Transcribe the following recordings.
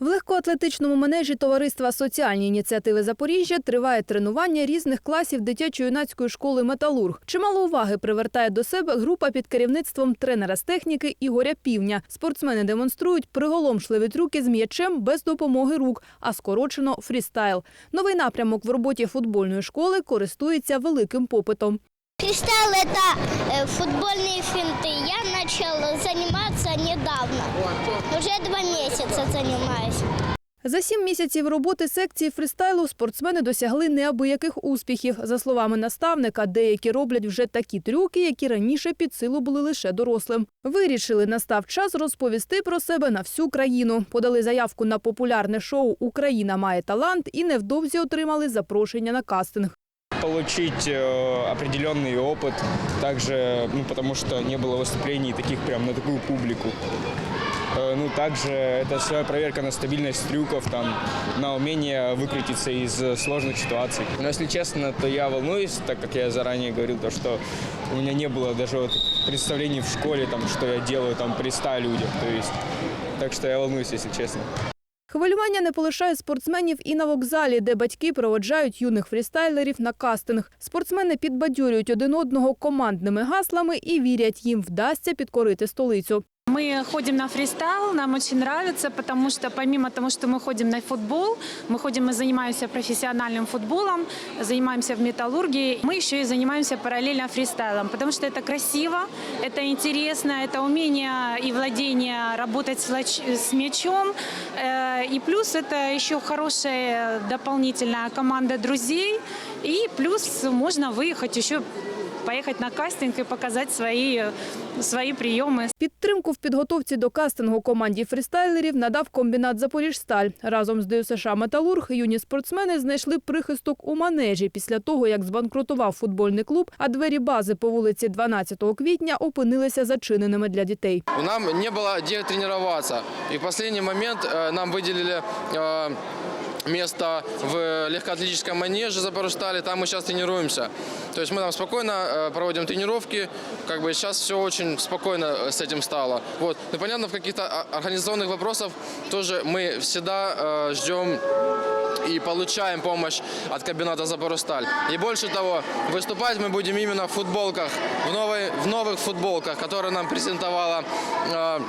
В легкоатлетичному манежі товариства соціальні ініціативи Запоріжжя триває тренування різних класів дитячо-юнацької школи Металург. Чимало уваги привертає до себе група під керівництвом тренера з техніки Ігоря Півня. Спортсмени демонструють приголомшливі трюки з м'ячем без допомоги рук, а скорочено фрістайл. Новий напрямок в роботі футбольної школи користується великим попитом. Фристайл – это э, футбольные финты. Я начал заниматься недавно. Уже два месяца занимаюсь. За сім місяців роботи секції фристайлу спортсмени досягли неабияких успіхів. За словами наставника, деякі роблять вже такі трюки, які раніше під силу були лише дорослим. Вирішили, настав час розповісти про себе на всю країну. Подали заявку на популярне шоу Україна має талант і невдовзі отримали запрошення на кастинг. Получить э, определенный опыт, также, ну, потому что не было выступлений таких прям на такую публику. Э, ну, также это своя проверка на стабильность трюков, там, на умение выкрутиться из э, сложных ситуаций. Но если честно, то я волнуюсь, так как я заранее говорил, то, что у меня не было даже вот представлений в школе, там, что я делаю там при 100 людях, то есть, так что я волнуюсь, если честно. Хвилювання не полишає спортсменів і на вокзалі, де батьки проводжають юних фрістайлерів на кастинг. Спортсмени підбадьорюють один одного командними гаслами і вірять, їм вдасться підкорити столицю. Мы ходим на фристайл, нам очень нравится, потому что помимо того, что мы ходим на футбол, мы ходим и занимаемся профессиональным футболом, занимаемся в металлургии, мы еще и занимаемся параллельно фристайлом, потому что это красиво, это интересно, это умение и владение работать с, мячом, э, и плюс это еще хорошая дополнительная команда друзей, и плюс можно выехать еще поехать на кастинг и показать свои, свои приемы. Підтримку в підготовці до кастингу команді фрістайлерів надав комбінат Запоріжсталь. Разом з ДЮСШ Металург юні спортсмени знайшли прихисток у манежі після того, як збанкрутував футбольний клуб, а двері бази по вулиці 12 квітня опинилися зачиненими для дітей. Нам не было где тренироваться. И в последний момент э, нам выделили э, место в легкоатлетическом манеже Запорожстали. Там мы сейчас тренируемся. То есть мы там спокойно э, проводим тренировки. Как бы сейчас все очень спокойно э, с этим стало. Вот. Ну, понятно, в каких-то а, организационных вопросах тоже мы всегда э, ждем и получаем помощь от кабината Запорожсталь. И больше того, выступать мы будем именно в футболках, в, новой, в новых футболках, которые нам презентовала э,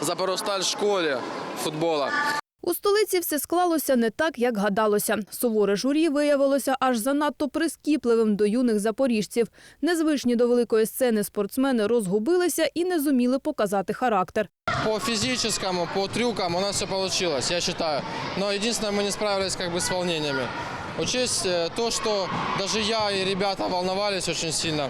Запорожсталь в школе футбола. У столиці все склалося не так, як гадалося. Суворе журі виявилося аж занадто прискіпливим до юних запоріжців. Незвичні до великої сцени спортсмени розгубилися і не зуміли показати характер. По физическому, по трюкам у нас все получилось, я считаю. Но единственное, мы не справились как бы с волнениями. Учесть э, то, что даже я и ребята волновались очень сильно.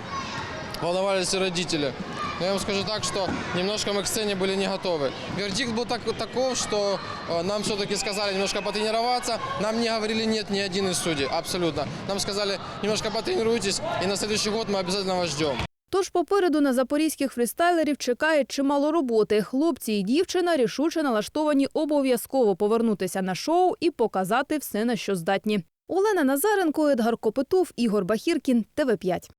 Волновались и родители. Но я вам скажу так, что немножко мы к сцене были не готовы. Вердикт был так, таков, что э, нам все-таки сказали немножко потренироваться. Нам не говорили нет ни один из судей, абсолютно. Нам сказали немножко потренируйтесь, и на следующий год мы обязательно вас ждем. Тож попереду на запорізьких фрістайлерів чекає чимало роботи. Хлопці і дівчина рішуче налаштовані обов'язково повернутися на шоу і показати все, на що здатні. Олена Назаренко, Едгар Копитов, Ігор Бахіркін, ТВ5.